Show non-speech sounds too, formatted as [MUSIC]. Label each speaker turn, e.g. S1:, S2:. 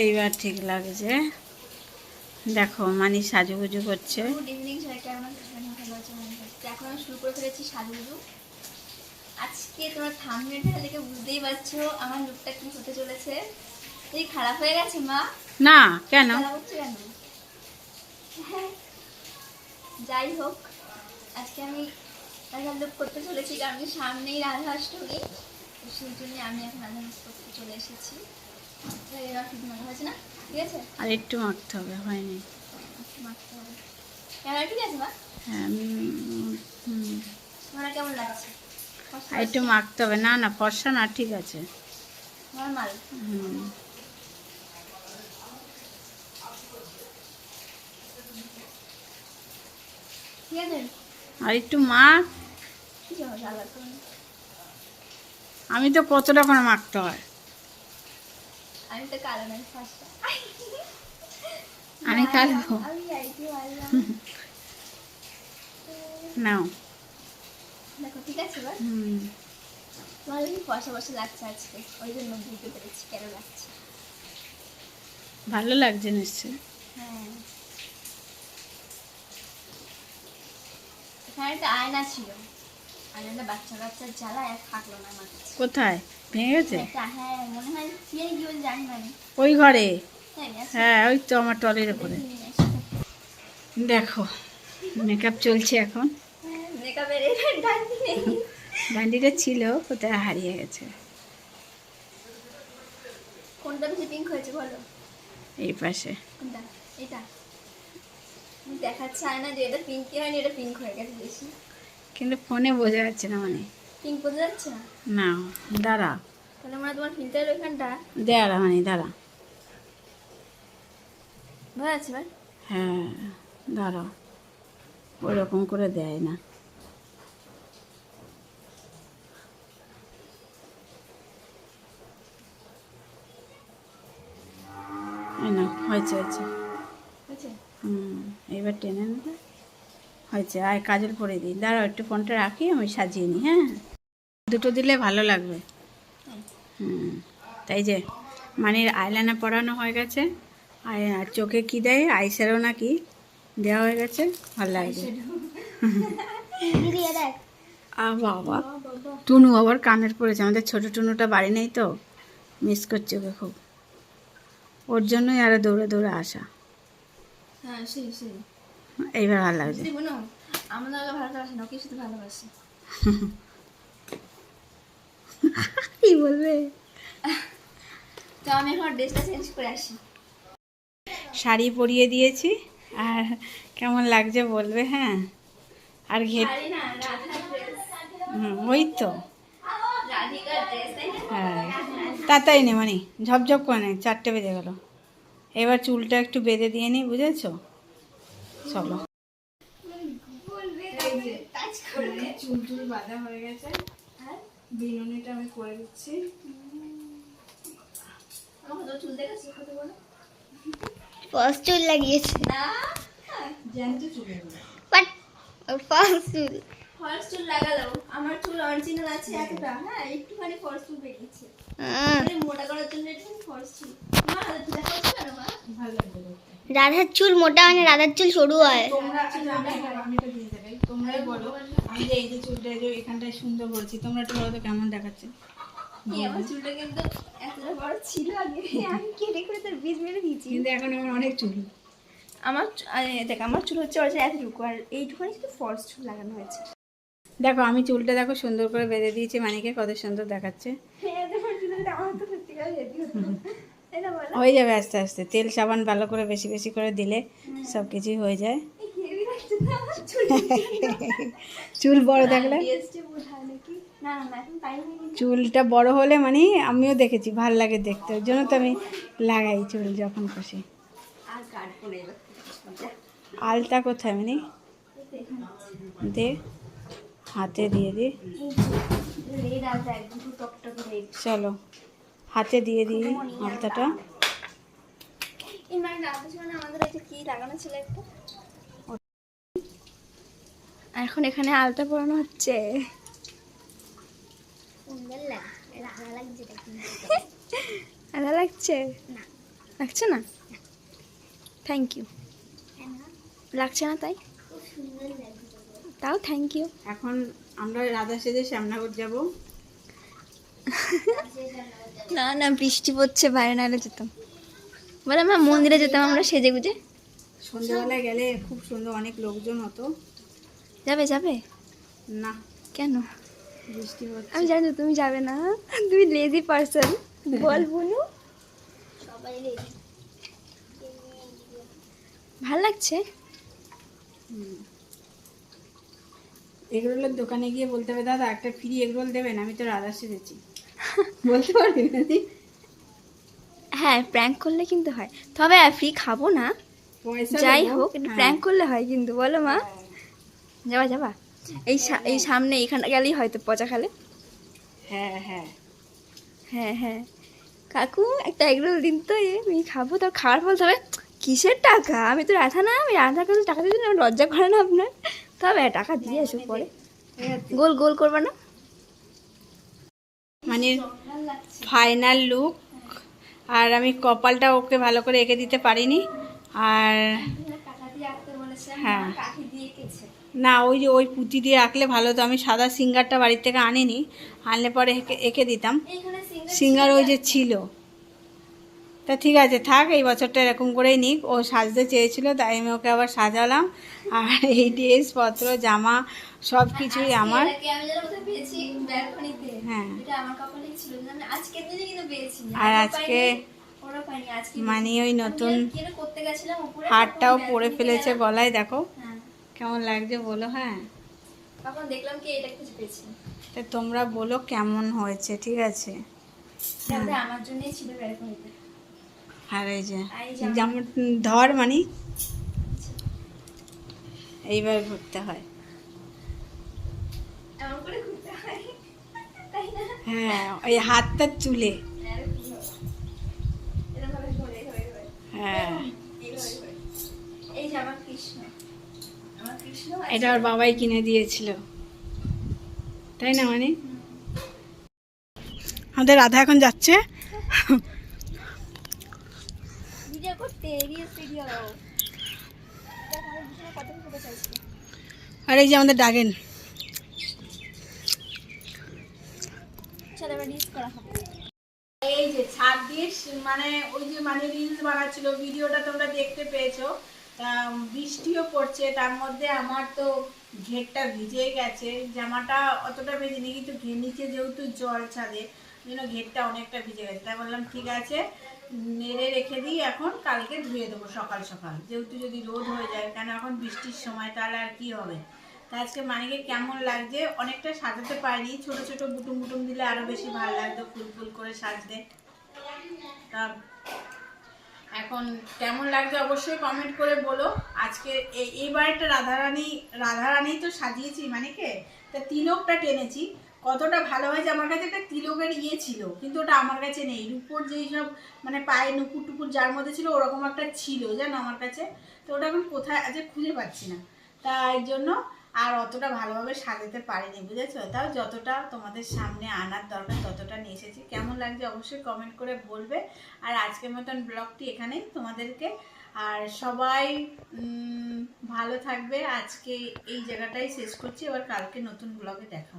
S1: এইবার ঠিক লাগছে দেখো মানি সাজুগুজু করছে।
S2: এখন শুরু করে ফেলেছি সাজুগুজু। আজকে তোমরা থামনেলটা দেখে বুঝতেই পারছ আমার লুকটা কি হতে চলেছে। এই খারাপ হয়ে গেছে মা?
S1: না কেন?
S2: কেন। যাই হোক আজকে আমি রাধার লুক করতে চলেছি কারণ সামনেই রাধাষ্টমী তো সেই জন্য আমি এখন রাধা করতে চলে এসেছি।
S1: আর একটু মাখতে হবে হয়নি। হ্যাঁ আর একটু মাখতে হবে। না না ফর্সা না ঠিক আছে। হুম। আর একটু মাখ। আমি তো কতটা করে মাখতে হয়।
S2: আমি তো কালো নাই ফার্স্ট
S1: আমি কালো।
S2: আমি আইটি মারলাম।
S1: নাও।
S2: দেখো ঠিক আছে এবার?
S1: হুম।
S2: তোমার কি লাগছে আজকে। ওই জন্য বুঝতে পেরেছি কেন লাগছে?
S1: ভালো লাগছে নিশ্চয়ই।
S2: হ্যাঁ। এখানে একটা আয়না ছিল। আয়নাটা বাচ্চা বাচ্চার জ্বালা এক থাকল না আমার কাছে।
S1: কোথায়? ভেঙে গেছে?
S2: হ্যাঁ মনে হয় কি বলে জানি না
S1: ওই ঘরে?
S2: হ্যাঁ
S1: ওই তো আমার টলের উপরে
S2: দেখে
S1: মেকআপ চলছে এখন।
S2: মেকআপের
S1: ডান্ডিটা ছিল কোথায় হারিয়ে গেছে।
S2: কোনটা বেশি পিঙ্ক হয়েছে বলো?
S1: এই পাশে।
S2: কোনটা? এটা। দেখাচ্ছে না যে এটা পিঙ্কই হয়নি এটা পিঙ্ক হয়ে গেছে বেশি।
S1: কিন্তু ফোনে বোঝা যাচ্ছে না মানে।
S2: পিঙ্ক বোঝা যাচ্ছে না?
S1: না দাঁড়া।
S2: তাহলে মনে তোমার ফিল্টারের ওইখানটা।
S1: দাঁড়া মানে দাঁড়া।
S2: বোঝা যাচ্ছে ভাই
S1: হ্যাঁ দাঁড়া ওরকম করে দেয় না। হয়েছে হয়েছে।
S2: হয়েছে?
S1: হুম এবার টেনে নেবে হয়েছে, আর কাজল পরে দিই। দাঁড়াও, একটু ফোনটা রাখি, আমি সাজিয়ে নিই হ্যাঁ? দুটো দিলে ভালো লাগবে। হুম, তাই যে, মানির আইলাইনার পরানো হয়ে গেছে আর আর চোখে কি দেয়, আইশ্যাডো না কি দেওয়া হয়ে গেছে, ভালো লাগছে
S2: দিদি
S1: আ, বাবা
S2: বাবা
S1: টুনু আবার কানের পড়েছে, আমাদের ছোট টুনুটা বাড়ি নেই তো মিস করছে ওকে খুব। ওর জন্যই আরও দৌড়ে দৌড়ে আসা।
S2: হ্যাঁ সেই সেই।
S1: এইবার ভালো লাগছে।
S2: দিদি বোনো আমাদের ওকে ভালোবাসে না ওকে শুধু ভালোবাসে।
S1: কি বলবে?
S2: তো আমি এখন ড্রেসটা চেঞ্জ করে আসি।
S1: শাড়ি পরিয়ে দিয়েছি আর কেমন লাগছে বলবে হ্যাঁ? আর ঘেট ওই তো।
S2: তাই
S1: হ্যাঁ তাড়াতাড়ি নে মানে ঝপঝপ করে নে চারটে বেজে গেল। এবার চুলটা একটু বেঁধে দিয়ে নিই বুঝেছ? চলো। চুল টুল বাঁধা হয়ে গেছে
S2: হ্যাঁ
S1: বিনুনিটা আমি করে দিচ্ছি
S2: আমাকে চুল দেখেছি কত বলো
S3: ফার্স্ট চুল লাগিয়েছে।
S1: জ্যান্ত চুলের
S3: বাট ফার্স্ট চুল।
S2: ফলস চুল লাগালো আমার চুল অরিজিনাল আছে এতটা। হ্যাঁ একটুখানি ফলস চুল বেরিয়েছে।
S3: আহ,
S2: মানে মোটা করার জন্য একটুখানি ফলস চুল। মা দেখা হচ্ছে কেন মা।
S1: ভালো লাগবে দেখতে।
S3: রাধার চুল মোটা মানে রাধার চুল সরু হয়।
S1: তোমরা আচ্ছা, তোমরাই বলো। আমি যে এই যে চুলটা যে এখানটায় সুন্দর বলছি। তোমরা একটু বলো তো কেমন দেখাচ্ছে।
S2: এই আমার চুলটা কিন্তু এতটা বড় ছিল আগে। আমি কেটে করে তার বীজ মেরে দিয়েছি।
S1: কিন্তু এখন আমার অনেক চুল।
S2: আমার দেখ আমার চুল হচ্ছে এতটুকু। আর এইটুখানি শুধু ফলস চুল লাগানো হয়েছে।
S1: দেখো আমি চুলটা দেখো সুন্দর করে বেঁধে দিয়েছি। মানিকে কত সুন্দর দেখাচ্ছে।
S2: হ্যাঁ দেখো চুলটা আমার তো সত্যিকার
S1: হয়ে যাবে আস্তে আস্তে। তেল সাবান ভালো করে বেশি বেশি করে দিলে সব কিছুই হয়ে যায়।
S2: চুল
S1: বড় থাকলে চুলটা বড় হলে মানে আমিও দেখেছি ভালো লাগে দেখতে। ওই জন্য তো আমি লাগাই চুল যখন খুশি। আলতা কোথায় মানে। দে হাতে দিয়ে দি। চলো। হাতে দিয়ে দিই আলতাটা।
S2: মানে এখন এখানে আলতা পরানো হচ্ছে।
S3: সুন্দর লাগছে [LAUGHS]
S2: লাগছে?
S3: না।
S2: থ্যাংক ইউ লাগছে না তাই? তাও থ্যাংক ইউ
S1: এখন আমরা রাধা সেজে শ্যামনগর যাব। [LAUGHS]
S2: না না বৃষ্টি পড়ছে বাইরে নাহলে যেতাম। বলে আমরা মন্দিরে যেতাম আমরা সেজে গুজে।
S1: সন্ধ্যেবেলায় গেলে খুব সুন্দর অনেক লোকজন হতো।
S2: যাবে যাবে?
S1: না।
S2: কেন?
S1: বৃষ্টি
S2: আমি জানি তুমি যাবে না। তুমি লেজি পার্সন বল বুনু। ভালো লাগছে।
S1: এগরোলের দোকানে গিয়ে বলতে হবে দাদা একটা ফ্রি এগরোল দেবেন আমি তো রাধা সেজেছি বলতে পারবি না
S2: হ্যাঁ প্র্যাঙ্ক করলে কিন্তু হয়। তবে ফ্রি খাব না। যাই হোক একটু
S1: হ্যাঁ।
S2: প্র্যাঙ্ক করলে হয় কিন্তু বলো মা। যাবা যাবা। এই এই সামনে এখানে গেলেই হয়তো পচা খালে।
S1: হ্যাঁ হ্যাঁ।
S2: হ্যাঁ হ্যাঁ। কাকু একটা এগরোল দিন তো এ আমি খাব তো খাওয়ার ফল তবে কিসের টাকা? আমি তো রাধা না আমি রাধা কাছে টাকা দিতে আমার লজ্জা করে না আপনার। তবে টাকা দিয়ে এসো পরে। গোল গোল করবে না?
S1: মানে ফাইনাল লুক আর আমি কপালটা ওকে ভালো করে এঁকে দিতে পারিনি। আর হ্যাঁ। না ওই যে ওই পুঁতি দিয়ে আঁকলে ভালো তো আমি সাদা সিঙ্গারটা বাড়ির থেকে আনিনি। আনলে পরে এঁকে এঁকে দিতাম। সিঙ্গার ওই যে ছিল। তা ঠিক আছে থাক এই বছরটা এরকম করেই নিক। ও সাজতে চেয়েছিল তাই আমি ওকে আবার সাজালাম। আর এই ড্রেসপত্র জামা সব কিছুই আমার। হ্যাঁ। আর আজকে মানে ওই নতুন হারটাও পরে ফেলেছে গলায় দেখো।
S2: হ্যাঁ।
S1: কেমন লাগছে বলো হ্যাঁ।
S2: দেখলাম কি এটা খুঁজে
S1: তা তোমরা বলো কেমন হয়েছে ঠিক আছে।
S2: তাহলে আমার জন্যই ছিল ব্যালকনিতে।
S1: আর এই যে যেমন ধর মানে। এইবার ঘুরতে হয়।
S2: হয়?
S1: ওই হাতটা চুলে। হ্যাঁ। এটা ওর বাবাই কিনে দিয়েছিল। তাই না মানে? আমাদের রাধা এখন যাচ্ছে।
S2: ভিডিও করতে রিলস ভিডিও কত ফটো চাইছি।
S1: আর এই যে আমাদের ডাগেন। এই যে ছাব্বিশ মানে ওই যে মানে রিলস বানাচ্ছিল ভিডিওটা তোমরা দেখতে পেয়েছ। বৃষ্টিও পড়ছে তার মধ্যে আমার তো ঘেরটা ভিজে গেছে। জামাটা অতটা ভেজেনি কিন্তু ঘের নিচে যেহেতু জল ছাদে জন্য ঘেরটা অনেকটা ভিজে গেছে। তাই বললাম, ঠিক আছে, নেড়ে রেখে দিই, এখন কালকে ধুয়ে দেবো সকাল সকাল। যেহেতু যদি রোদ হয়ে যায়, কেন এখন বৃষ্টির সময়, তাহলে আর কি হবে? তা আজকে মানিকে কেমন লাগছে? অনেকটা সাজাতে পারিনি। ছোট ছোট বুটুম বুটুম দিলে আরও বেশি ভালো লাগতো, ফুল ফুল করে সাজতে। তা এখন কেমন লাগছে অবশ্যই কমেন্ট করে বলো। আজকে এই- এইবার একটা রাধারানী রাধারানী তো সাজিয়েছি মানে কে তা তিলকটা টেনেছি। কতটা ভালো হয়েছে আমার কাছে একটা তিলকের ইয়ে ছিল, কিন্তু ওটা আমার কাছে নেই। রূপোর যেই সব মানে পায়ে নুপুর টুকুর যার মধ্যে ছিল, ওরকম একটা ছিল, জানো আমার কাছে। তো ওটা এখন কোথায় আছে খুঁজে পাচ্ছি না। তাই জন্য আর অতটা ভালোভাবে সাজাতে পারিনি, বুঝেছ? তাও যতটা তোমাদের সামনে আনার দরকার, ততটা নিয়ে এসেছি। কেমন লাগছে অবশ্যই কমেন্ট করে বলবে। আর আজকের মতন ব্লগটি এখানেই তোমাদেরকে। আর সবাই ভালো থাকবে। আজকে এই জায়গাটাই শেষ করছি। এবার কালকে নতুন ব্লগে দেখা।